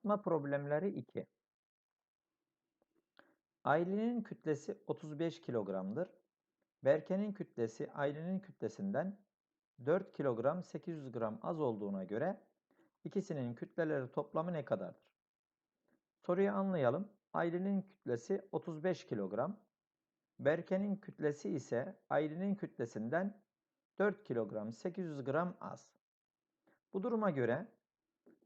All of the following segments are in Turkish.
Artma problemleri 2. Aylin'in kütlesi 35 kilogramdır. Berke'nin kütlesi Aylin'in kütlesinden 4 kilogram 800 gram az olduğuna göre ikisinin kütleleri toplamı ne kadardır? Soruyu anlayalım. Aylin'in kütlesi 35 kilogram. Berke'nin kütlesi ise Aylin'in kütlesinden 4 kilogram 800 gram az. Bu duruma göre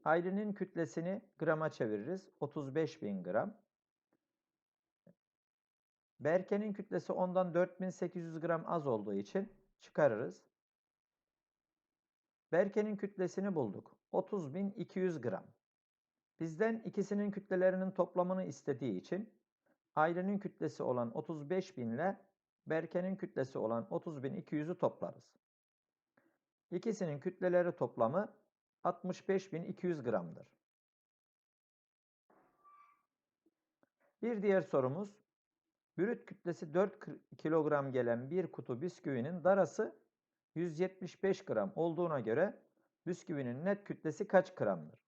Aylin'in kütlesini grama çeviririz. 35.000 gram. Berke'nin kütlesi ondan 4800 gram az olduğu için çıkarırız. Berke'nin kütlesini bulduk. 30.200 gram. Bizden ikisinin kütlelerinin toplamını istediği için Aylin'in kütlesi olan 35.000 ile Berke'nin kütlesi olan 30.200'ü toplarız. İkisinin kütleleri toplamı 65.200 gramdır. Bir diğer sorumuz. Brüt kütlesi 4 kilogram gelen bir kutu bisküvinin darası 175 gram olduğuna göre bisküvinin net kütlesi kaç gramdır?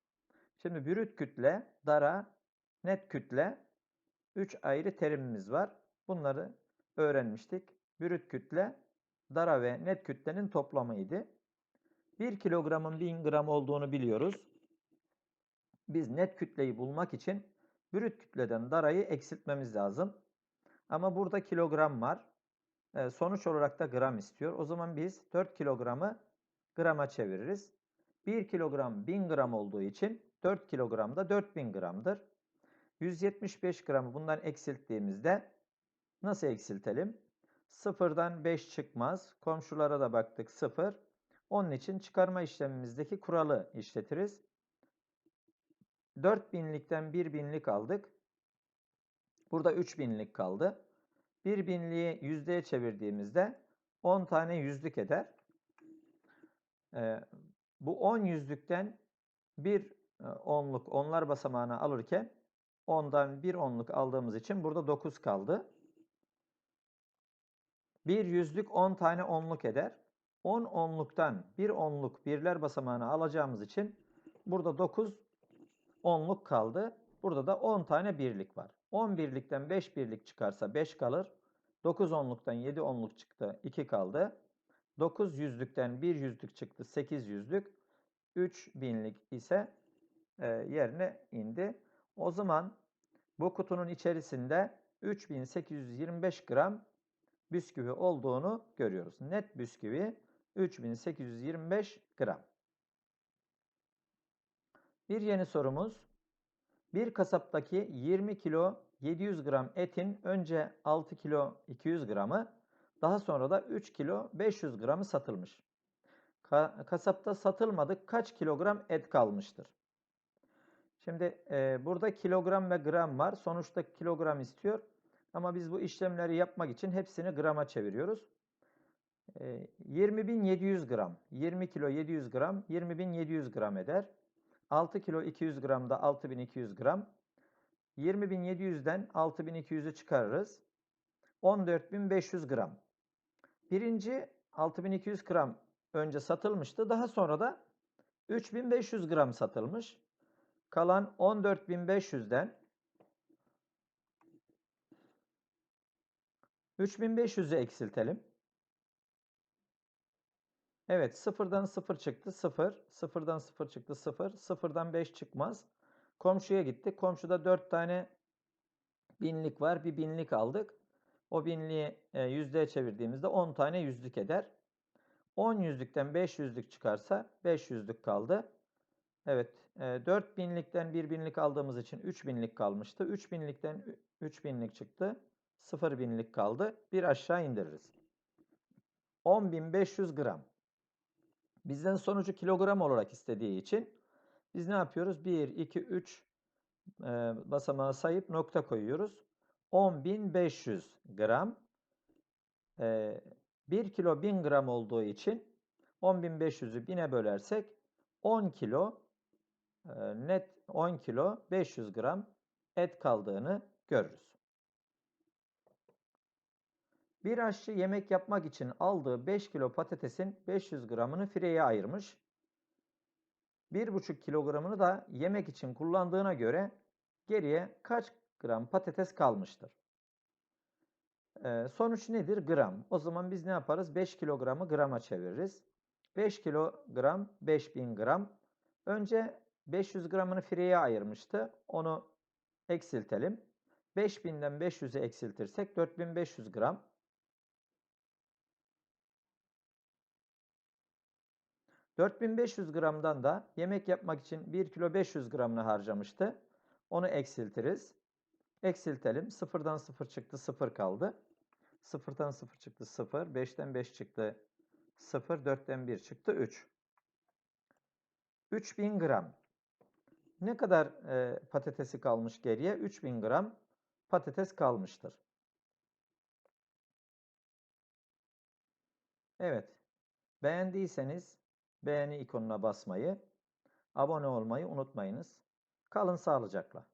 Şimdi brüt kütle, dara, net kütle 3 ayrı terimimiz var. Bunları öğrenmiştik. Brüt kütle, dara ve net kütlenin toplamıydı. 1 kilogramın 1000 gram olduğunu biliyoruz. Biz net kütleyi bulmak için brüt kütleden darayı eksiltmemiz lazım. Ama burada kilogram var. E, sonuç olarak da gram istiyor. O zaman biz 4 kilogramı grama çeviririz. 1 kilogram 1000 gram olduğu için 4 kilogram da 4000 gramdır. 175 gramı bundan eksilttiğimizde nasıl eksiltelim? Sıfırdan 5 çıkmaz. Komşulara da baktık 0. Onun için çıkarma işlemimizdeki kuralı işletiriz. 4000'likten 1000'lik aldık. Burada 3000'lik kaldı. 1000'liği yüzdeye çevirdiğimizde 10 tane yüzlük eder. Ee, bu 10 yüzlükten bir e, onluk onlar basamağına alırken 10'dan bir onluk aldığımız için burada 9 kaldı. Bir yüzlük 10 tane onluk eder. 10 onluktan bir onluk birler basamağına alacağımız için burada 9 onluk kaldı. Burada da 10 tane birlik var. 10 birlikten 5 birlik çıkarsa 5 kalır. 9 onluktan 7 onluk çıktı 2 kaldı. 9 yüzlükten 1 yüzlük çıktı 8 yüzlük. 3 binlik ise e, yerine indi. O zaman bu kutunun içerisinde 3825 gram bisküvi olduğunu görüyoruz. Net bisküvi 3825 gram. Bir yeni sorumuz. Bir kasaptaki 20 kilo 700 gram etin önce 6 kilo 200 gramı daha sonra da 3 kilo 500 gramı satılmış. Ka kasapta satılmadık kaç kilogram et kalmıştır? Şimdi e, burada kilogram ve gram var. Sonuçta kilogram istiyor. Ama biz bu işlemleri yapmak için hepsini grama çeviriyoruz. E, 20.700 gram. 20 kilo 700 gram 20.700 gram eder. 6 kilo 200 gram da 6200 gram. 20.700'den 6200'ü çıkarırız. 14.500 gram. Birinci 6200 gram önce satılmıştı. Daha sonra da 3500 gram satılmış. Kalan 14.500'den 3500'ü eksiltelim. Evet sıfırdan 0 çıktı 0. Sıfırdan 0 çıktı 0. Sıfırdan 5 çıkmaz. Komşuya gittik. Komşuda 4 tane binlik var. Bir binlik aldık. O binliği e, yüzdeye çevirdiğimizde 10 tane yüzlük eder. 10 yüzlükten 5 yüzlük çıkarsa 5 yüzlük kaldı. Evet. E, 4 binlikten 1 binlik aldığımız için 3 binlik kalmıştı. 3 binlikten 3 binlik çıktı. 0 binlik kaldı. Bir aşağı indiririz. 10.500 gram. Bizden sonucu kilogram olarak istediği için biz ne yapıyoruz? 1, 2, 3 e, basamağı sayıp nokta koyuyoruz. 10.500 gram. E, 1 kilo 1000 gram olduğu için 10.500'ü 1000'e bölersek 10 kilo e, net 10 kilo 500 gram et kaldığını görürüz. Bir aşçı yemek yapmak için aldığı 5 kilo patatesin 500 gramını fireye ayırmış. 1,5 kilogramını da yemek için kullandığına göre geriye kaç gram patates kalmıştır? Ee, sonuç nedir? Gram. O zaman biz ne yaparız? 5 kilogramı grama çeviririz. 5 kilogram 5000 gram. Önce 500 gramını fireye ayırmıştı. Onu eksiltelim. 5000'den 500'e eksiltirsek 4500 gram. ...4500 gramdan da yemek yapmak için 1 kilo 500 gramını harcamıştı. Onu eksiltiriz. Eksiltelim. Sıfırdan 0 çıktı. 0 kaldı. Sıfırdan 0 çıktı. 0. 5'ten 5 çıktı. 0. 4'ten 1 çıktı. 3. 3000 gram. Ne kadar e, patatesi kalmış geriye? 3000 gram patates kalmıştır. Evet. Beğendiyseniz beğeni ikonuna basmayı, abone olmayı unutmayınız. Kalın sağlıcakla.